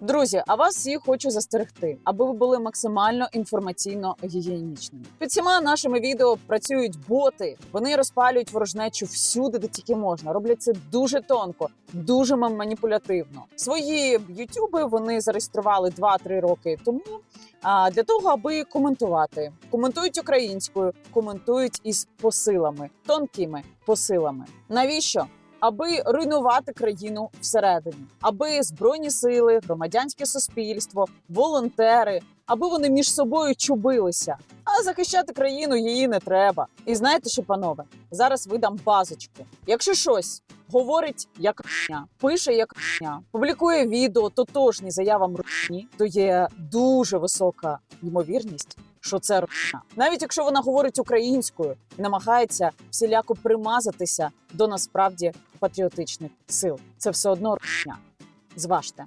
Друзі, а вас всіх хочу застерегти, аби ви були максимально інформаційно гігієнічними. Під всіма нашими відео працюють боти. Вони розпалюють ворожнечу всюди, де тільки можна. Роблять це дуже тонко, дуже ма- маніпулятивно. Свої ютюби вони зареєстрували 2-3 роки тому. А для того, аби коментувати, коментують українською, коментують із посилами, тонкими посилами. Навіщо? Аби руйнувати країну всередині, аби збройні сили, громадянське суспільство, волонтери, аби вони між собою чубилися. А захищати країну її не треба. І знаєте що, панове, зараз видам базочку. Якщо щось говорить як рушня, пише як рушня, публікує відео тотожні заявам рушні, то є дуже висока ймовірність. Що це рушня. навіть якщо вона говорить українською намагається всіляко примазатися до насправді патріотичних сил, це все одно рушня. Зважте.